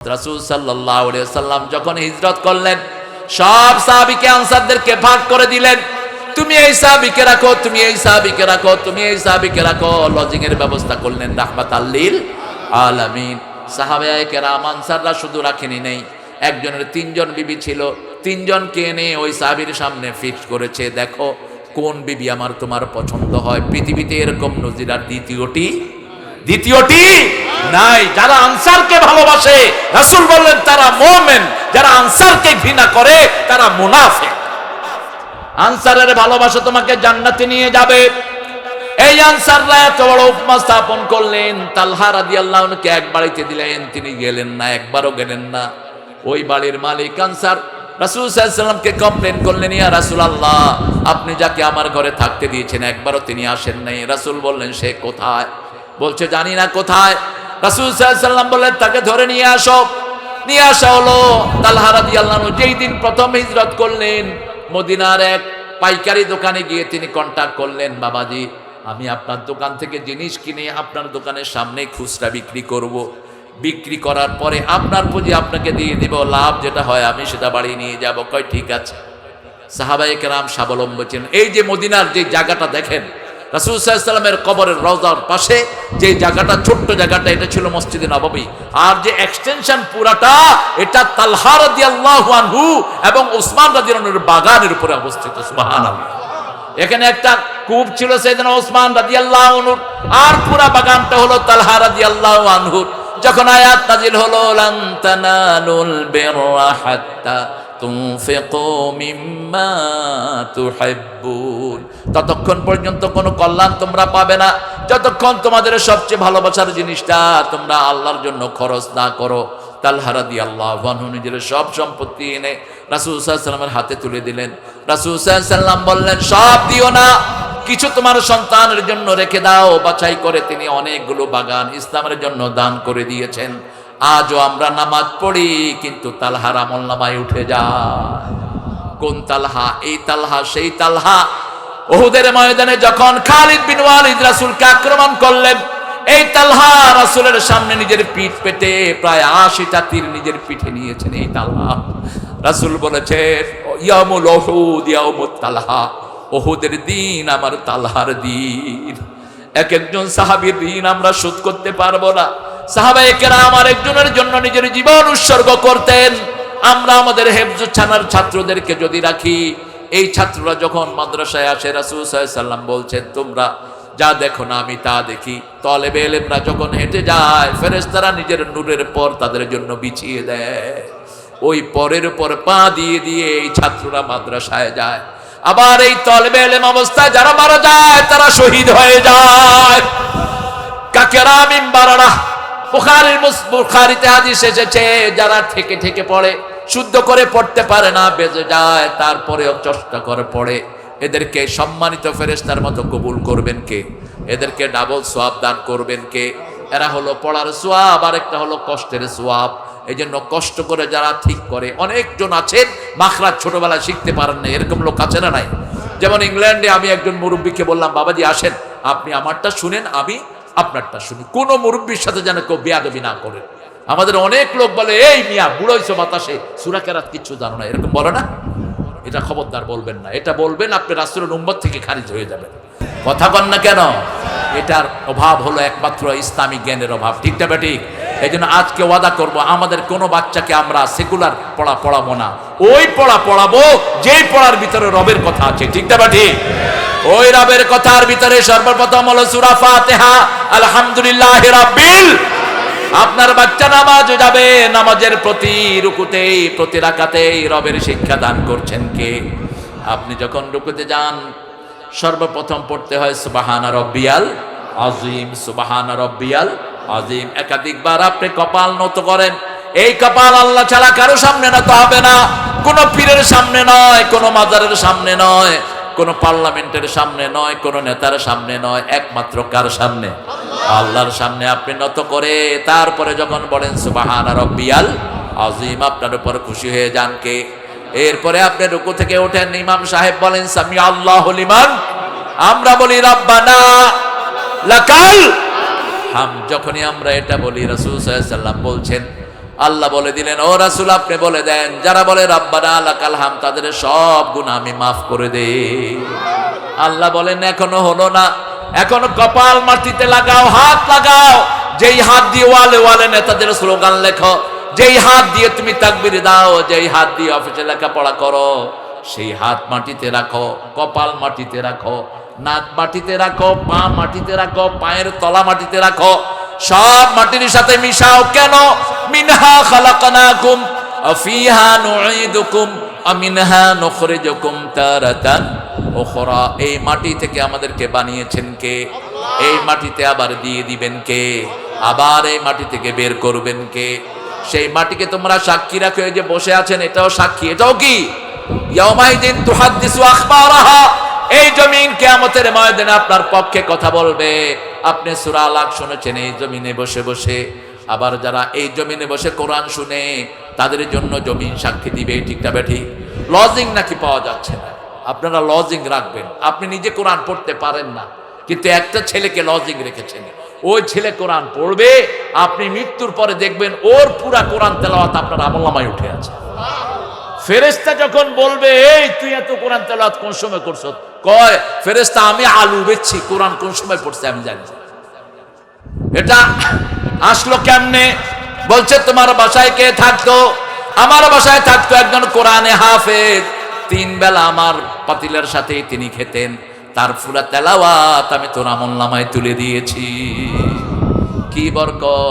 রাসূল আলাইহি সাল্লাম যখন হিজরত করলেন, সব সাহাবীকে, আনসারদেরকে ভাগ করে দিলেন। তুমি এই সাহাবীকে রাখো, তুমি এই সাহাবীকে রাখো, তুমি এই সাহাবীকে রাখো। লজিং এর ব্যবস্থা করলেন রাহমাতাল লিল আলামিন। সাহাবায়ে কেরাম, আনসাররা শুধু রাখেনি, নেই। একজনের তিনজন বিবি ছিল। তিনজনকে এনে ওই সাহাবীর সামনে ফিক্স করেছে। দেখো, কোন বিবি আমার তোমার পছন্দ হয়? পৃথিবীতে এরকম নজিরার দ্বিতীয়টি দ্বিতীয়টি নাই, যারা আনসারকে ভালোবাসে, রাসূল বললেন, তারা মুমিন, যারা আনসারকে ঘৃণা করে, তারা মুনাফিক। আনসারের ভালোবাসা তোমাকে জান্নাতে নিয়ে যাবে। এই আনসাররা এত বড় উপমা স্থাপন করলেন, তালহা রাদিয়াল্লাহু আল্লাহকে এক বাড়িতে দিলেন, তিনি গেলেন না, একবারও গেলেন না। ওই বাড়ির মালিক আনসার, রাসূল সাল্লামকে কমপ্লেন করলেন, ইয়া রাসুল আল্লাহ আপনি যাকে আমার ঘরে থাকতে দিয়েছেন, একবারও তিনি আসেন নাই। রাসূল বললেন, সে কোথায়? বলছে, জানি না কোথায়। রাসূল সাল্লাম বললেন, তাকে ধরে নিয়ে আসো। নিয়ে আসা হলো তালহা রাদিয়াল্লাহু আনহু। যেই দিন প্রথম হিজরত করলেন, মদিনার এক পাইকারি দোকানে গিয়ে তিনি কন্টাক্ট করলেন, বাবাজি, আমি আপনার দোকান থেকে জিনিস কিনে আপনার দোকানের সামনে খুচরা বিক্রি করব। বিক্রি করার পরে আপনার পুঁজি আপনাকে দিয়ে দেব, লাভ যেটা হয় আমি সেটা বাড়ি নিয়ে যাব। কয়, ঠিক আছে। সাহাবাই কেরাম স্বাবলম্বী ছিলেন। এই যে মদিনার যে জায়গাটা দেখেন রাসুল সাল্লামের কবরের রওজার পাশে যে জায়গাটা, ছোট্ট জায়গাটা, এটা ছিল মসজিদে নববী। আর যে এক্সটেনশন পুরাটা, এটা তালহা রাদিয়াল্লাহু আনহু এবং ওসমান রাদিয়াল্লাহুর বাগানের উপরে অবস্থিত এখানে একটা কূপ ছিল সেদিন ওসমান রাদিয়াল্লাহু আনহুর। আর পুরা বাগানটা হলো তালহা রাদিয়াল্লাহু আনহুর। যখন আয়াত নাজিল হলো, লান তানালুল বিররা ততক্ষণ পর্যন্ত কোনো কল্যাণ তোমরা পাবে না। যতক্ষণ তোমাদের সবচেয়ে ভালোবাসার জিনিসটা তোমরা আল্লাহর জন্য খরচ না করো। তালহারা দিয়ে আল্লাহ বানহু নিজের সব সম্পত্তি এনে রাসুল সাল্লামের হাতে তুলে দিলেন। রাসুল সাল্লাম বললেন, সব দিও না। কিছু তোমার সন্তানের জন্য রেখে দাও। বাছাই করে তিনি অনেকগুলো বাগান ইসলামের জন্য দান করে দিয়েছেন। আজও আমরা নামাজ পড়ি, কিন্তু তালহার আমল নামায় উঠে যায়। কোন তালহা? এই তালহা, সেই তালহা। ওহুদের ময়দানে যখন খালিদ বিন ওয়ালিদ রাসূলকে আক্রমণ করলেন, এই তালহা রাসুলের সামনে নিজের পিঠ পেতে প্রায় আশিটা তীর নিজের পিঠে নিয়েছেন এই তালহা। রাসূল বলেছেন, ইয়ামুল ওহুদ ইয়ামুত তালহা। ওহুদের দিন আমার তালহার দিন। এক একজন সাহাবীর ঋণ আমরা শোধ করতে পারব না। সাহাবায়ে কেরাম আর একজনের জন্য নিজের জীবন উৎসর্গ করতেন। আমরা আমাদের ছাত্রদেরকে যদি রাখি, এই ছাত্ররা যখন মাদ্রাসায় তোমরা যা দেখো না, আমি তা দেখি। তলেবে এলেমরা যখন হেঁটে যায়, ফেরেশতারা নিজের নূরের পর তাদের জন্য বিছিয়ে দেয়। ওই পরের উপর পা দিয়ে দিয়ে এই ছাত্ররা মাদ্রাসায় যায়। আবার এই তলবে এলেম অবস্থায় যারা মারা যায়, তারা শহীদ হয়ে যায়। কাকেরামিম বারানা বুখারীর বুখারীতে হাদিস এসেছে, যারা থেকে থেকে পড়ে, শুদ্ধ করে পড়তে পারে না বেজে যায়, তারপরেও চেষ্টা করে পড়ে। এদেরকে সম্মানিত ফেরেশতার মতো কবুল করবেন কে? এদেরকে ডাবল সোয়াব দান করবেন কে? এরা হলো পড়ার সোয়াব আর একটা হলো কষ্টের সোয়াব এই জন্য কষ্ট করে যারা ঠিক করে, অনেকজন আছেন, মাখরাজ ছোটবেলায় শিখতে পারেন না এরকম লোক আছে না নাই? যেমন ইংল্যান্ডে আমি একজন মুরব্বীকে বললাম, বাবাজি, আসেন, আপনি আমারটা শুনেন, আমি আপনারটা শুনি কোনো মুরব্বীর সাথে যেন কেউ বেয়াদবি না করেন আমাদের অনেক লোক বলে, এই মিয়া, বুড়োইছো বাতাসে। সুরা কেরাত কিচ্ছু জানো না। এরকম বলে না। এটা খবরদার বলবেন না। এটা বলবেন, আপনি রাষ্ট্রের নম্বর থেকে খারিজ হয়ে যাবেন। কথা বল না কেন? এটার অভাব হলো একমাত্র ইসলামিক জ্ঞানের অভাব। ঠিকটা ঠিক এই জন্য আজকে ওয়াদা করব, আমাদের কোনো বাচ্চাকে আমরা সেকুলার পড়া পড়াবো না। ওই পড়া পড়াবো, যেই পড়ার ভিতরে রবের কথা আছে। ঠিকটা ঠিক ওই রবের কথার ভিতরে সর্বপ্রথম হলো সুরা ফাতিহা, আলহামদুলিল্লাহ রাব্বিল আপনার বাচ্চা নামাজ যাবে, নামাজের প্রতি রুকুতেই, প্রতি রাকাতেই রবের শিক্ষা দান করছেন কে? আপনি যখন রুকুতে যান, সর্বপ্রথম পড়তে হয় সুবাহানা রব্বিয়াল আজিম সুবাহানা রব্বিয়াল আজিম একাধিকবার আপনি কপাল নত করেন। এই কপাল আল্লাহ ছাড়া কারও সামনে নত হবে না। কোনো পীরের সামনে নয়, কোনো মাজারের সামনে নয়। কোনো পার্লামেন্টের সামনে নয়, কোনো নেতার সামনে নয়, একমাত্র কার সামনে? আল্লাহর সামনে আপনি নত করে তারপরে যখন বলেন, সুবাহানা রব্বিয়াল আজিম আপনার উপর খুশি হয়ে যান কে? এরপরে আপনি রুকু থেকে ওঠেন, ইমাম সাহেব বলেন সামি আল্লাহ লিমান আমরা বলি, রব্বানা লাকাল হাম, যখনই আমরা এটা বলি, রাসূল সাল্লাল্লাহু আলাইহি সাল্লাম বলছেন আল্লাহ বলে দিলেন, ও রাসুল, আপনি বলে দেন, যারা বলে, রাব্বানা আলাকাল হাম তাদের সব গুণা আমি মাফ করে দে আল্লাহ বলেন, এখনও হলো না। এখনও কপাল মাটিতে লাগাও, হাত লাগাও। যেই হাত দিয়ে ওয়ালে ওয়ালে নেতাদের স্লোগান লেখো, যেই হাত দিয়ে তুমি তাকবির দাও, যেই হাত দিয়ে অফিসে লেখাপড়া করো, সেই হাত মাটিতে রাখো, কপাল মাটিতে রাখো, নাক মাটিতে রাখো, পা মাটিতে রাখো, পায়ের তলা মাটিতে রাখো, সব মাটির সাথে মিশাও। কেন? মিনহা খালাকানাকুম, আফিহা এই মাটি থেকে আমাদেরকে বানিয়েছেন কে? এই মাটিতে আবার দিয়ে দিবেন কে? আবার এই মাটি থেকে বের করবেন কে? সেই মাটিকে তোমরা সাক্ষী রাখো যে বসে আছেন, এটাও সাক্ষী। এটাও কি? ইয়াউমাইদিন তুহাদ্দিসু আখবারাহা। এই জমিন কিয়ামতের ময়দানে আপনার পক্ষে কথা বলবে। আপনি সূরা আলাক শুনেছেন, এই জমিনে বসে বসে। আবার যারা এই জমিনে বসে কোরআন শুনে, তাদের জন্য জমিন সাক্ষী দিবে, ঠিকটা বেঠি লজিং নাকি পাওয়া যাচ্ছে না। আপনারা লজিং রাখবেন। আপনি নিজে কোরআন পড়তে পারেন না। কিন্তু একটা ছেলেকে লজিং রেখেছেন। ওই ছেলে কোরআন পড়বে, আপনি মৃত্যুর পরে দেখবেন ওর পুরা কোরআন তেলাওয়াত আপনার আমলামায় উঠে আছে। ফেরেস্তা যখন বলবে, এই, তুই এত কোরআন তেলাওয়াত কোন সময় করছ? কয় ফেরেস্তা আমি আলু বেচছি। কোরআন কোন সময় পড়ছে আমি জানি এটা আসলো কেমনে? বলছে, তোমার বাসায় কে থাকতো? আমার বাসায় থাকতো একজন কোরআনে হাফেজ। তিন বেলা আমার পাতিলের সাথে তিনি খেতেন। তার ফুলা তেলাওয়াত আমি তোর আমল নামায় তুলে দিয়েছি। কি বরকত!